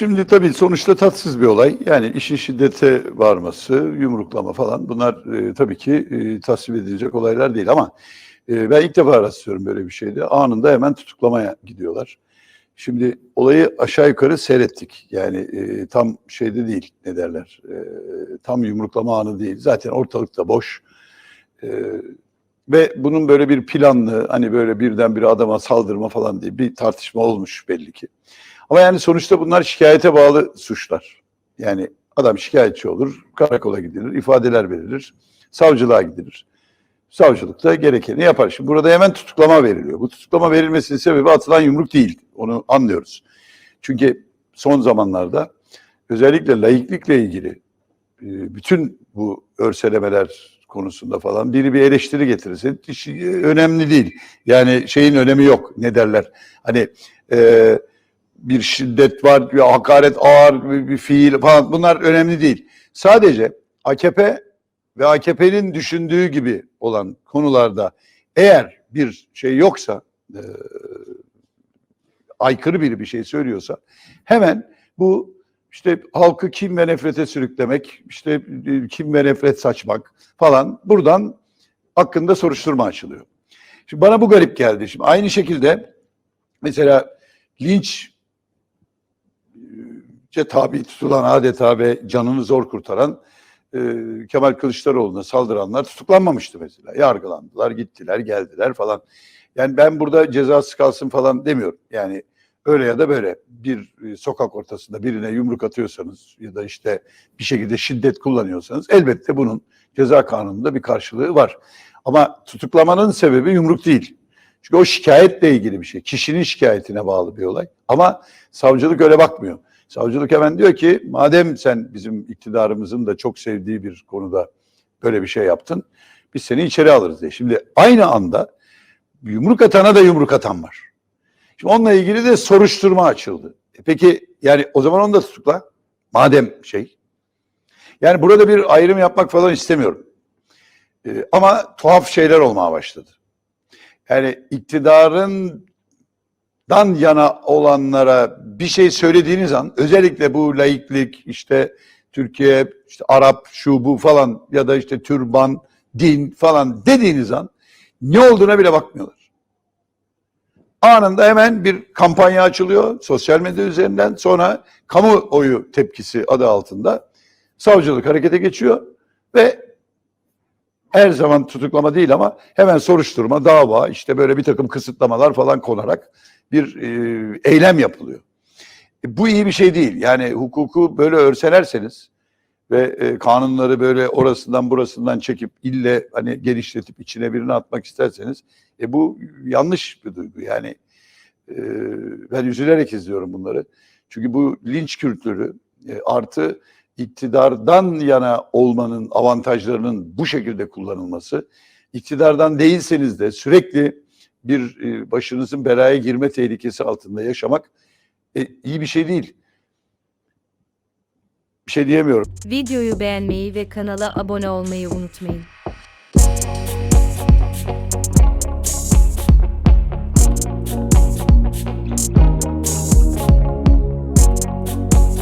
şimdi tabii sonuçta tatsız bir olay. Yani işin şiddete varması, yumruklama falan bunlar e, tabii ki e, tasvip edilecek olaylar değil ama e, ben ilk defa rastlıyorum böyle bir şeyde. Anında hemen tutuklamaya gidiyorlar. Şimdi olayı aşağı yukarı seyrettik. Yani e, tam şeyde değil ne derler. e, tam yumruklama anı değil. Zaten ortalıkta boş. E, ve bunun böyle bir planlı hani böyle birdenbire adama saldırma falan diye bir tartışma olmuş belli ki. Ama yani sonuçta bunlar şikayete bağlı suçlar. Yani adam şikayetçi olur, karakola gidilir, ifadeler verilir, savcılığa gidilir. Savcılıkta gerekeni yapar. Şimdi burada hemen tutuklama veriliyor. Bu tutuklama verilmesinin sebebi atılan yumruk değil. Onu anlıyoruz. Çünkü son zamanlarda özellikle laiklikle ilgili e, bütün bu örselemeler konusunda falan biri bir eleştiri getirirse önemli değil. Yani şeyin önemi yok. Ne derler? Hani e, bir şiddet var, bir hakaret ağır bir, bir fiil falan bunlar önemli değil. Sadece AKP ve AKP'nin düşündüğü gibi olan konularda eğer bir şey yoksa e, aykırı biri bir şey söylüyorsa hemen bu işte halkı kim ve nefrete sürüklemek, işte e, kim ve nefret saçmak falan buradan hakkında soruşturma açılıyor. Şimdi bana bu garip geldi. Şimdi aynı şekilde mesela linç e, tabi tutulan adeta ve canını zor kurtaran e, Kemal Kılıçdaroğlu'na saldıranlar tutuklanmamıştı mesela. Yargılandılar, gittiler, geldiler falan. Yani ben burada cezası kalsın falan demiyorum. Yani öyle ya da böyle bir e, sokak ortasında birine yumruk atıyorsanız ya da işte bir şekilde şiddet kullanıyorsanız elbette bunun ceza kanununda bir karşılığı var. Ama tutuklamanın sebebi yumruk değil. Çünkü o şikayetle ilgili bir şey. Kişinin şikayetine bağlı bir olay. Ama savcılık öyle bakmıyor. Savcılık hemen diyor ki madem sen bizim iktidarımızın da çok sevdiği bir konuda böyle bir şey yaptın biz seni içeri alırız diye. Şimdi aynı anda yumruk atana da yumruk atan var. Şimdi onunla ilgili de soruşturma açıldı. E peki yani o zaman onu da tutukla. Madem şey. Yani burada bir ayrım yapmak falan istemiyorum. E, ama tuhaf şeyler olmaya başladı. Yani iktidarın dan yana olanlara bir şey söylediğiniz an özellikle bu laiklik işte Türkiye işte Arap şu bu falan ya da işte türban din falan dediğiniz an ne olduğuna bile bakmıyorlar. Anında hemen bir kampanya açılıyor sosyal medya üzerinden sonra kamuoyu tepkisi adı altında savcılık harekete geçiyor ve her zaman tutuklama değil ama hemen soruşturma, dava işte böyle bir takım kısıtlamalar falan konarak bir e, eylem yapılıyor. E, bu iyi bir şey değil. Yani hukuku böyle örselerseniz ve e, kanunları böyle orasından burasından çekip ille hani genişletip içine birini atmak isterseniz e, bu yanlış bir duygu. Yani ben üzülerek izliyorum bunları. Çünkü bu linç kültürü artı iktidardan yana olmanın avantajlarının bu şekilde kullanılması, iktidardan değilseniz de sürekli bir e, başınızın belaya girme tehlikesi altında yaşamak e, iyi bir şey değil. Bir şey diyemiyorum. Videoyu beğenmeyi ve kanala abone olmayı unutmayın.